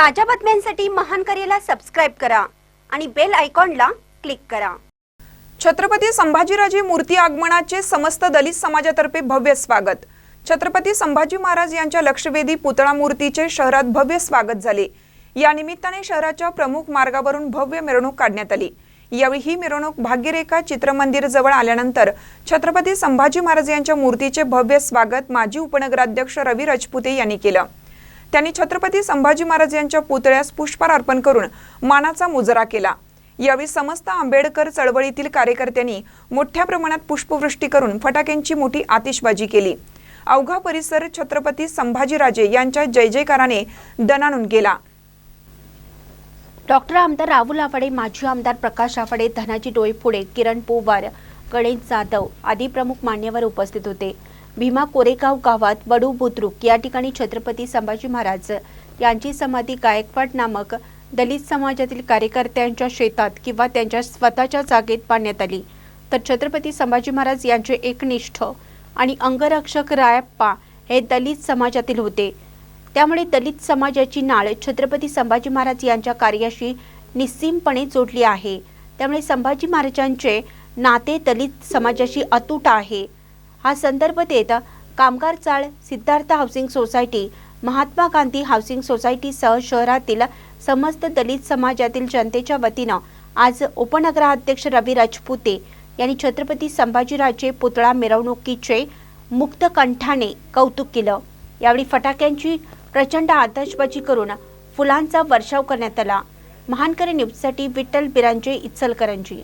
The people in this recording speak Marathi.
ताज्या बातम्यांसाठी महान करेला सबस्क्राईब करा आणि बेल आयकॉनला क्लिक करा. छत्रपती संभाजीराजे मूर्ती आगमनाचे समस्त दलित समाजातर्फे भव्य स्वागत. छत्रपती संभाजी महाराज यांच्या लक्षवेधी पुतळा मूर्तीचे शहरात भव्य स्वागत झाले. या निमित्ताने शहराच्या प्रमुख मार्गावरून भव्य मिरवणूक काढण्यात आली. यावेळी ही मिरवणूक भाग्यरेखा चित्रमंदिर जवळ आल्यानंतर छत्रपती संभाजी महाराज यांच्या मूर्तीचे भव्य स्वागत माजी उपनगराध्यक्ष रवी राजपुते यांनी केलं. त्यांनी छत्रपती संभाजी महाराज यांच्या पुतळ्यास पुष्पहार अर्पण करून मानाचा मुजरा केला. यावेळी समस्त आंबेडकर चळवळीतील कार्यकर्त्यांनी मोठ्या प्रमाणात पुष्पवृष्टी करून फटाक्यांची मोठी आतिषबाजी केली. अवघा परिसर छत्रपती संभाजीराजे यांच्या जय जयकाराने दणाणून गेला. डॉक्टर आमदार राहुल आफाडे माजी आमदार प्रकाश आफाडे धनाजी डोईफोडे किरण पोवार गणेश जाधव आदी प्रमुख मान्यवर उपस्थित होते. भीमा कोरेगाव गावात वडू बुद्रुक या ठिकाणी छत्रपती संभाजी महाराज यांची समाधी गायकवाड नामक दलित समाजातील कार्यकर्त्यांच्या शेतात किंवा त्यांच्या स्वतःच्या जागेत बांधण्यात आली. तर छत्रपती संभाजी महाराज यांचे एकनिष्ठ आणि अंगरक्षक रायप्पा हे दलित समाजातील होते. त्यामुळे दलित समाजाची नाळ छत्रपती संभाजी महाराज यांच्या कार्याशी निस्सीमपणे जोडली आहे. त्यामुळे संभाजी महाराजांचे नाते दलित समाजाशी अतूट आहे. हा संदर्भ देत कामगार चाळ Siddharth housing society Mahatma Gandhi housing सोसायटीसह शहरातील समस्त दलित समाजातील जनतेच्या वतीनं आज उपनगराध्यक्ष रवी राजपुते यांनी छत्रपती संभाजीराजे पुतळा मिरवणुकीचे मुक्त कंठाने कौतुक केलं. यावेळी फटाक्यांची प्रचंड आतषबाजी करून फुलांचा वर्षाव करण्यात आला. महानकरी न्यूजसाठी विठ्ठल बिरांजे इचलकरंजी.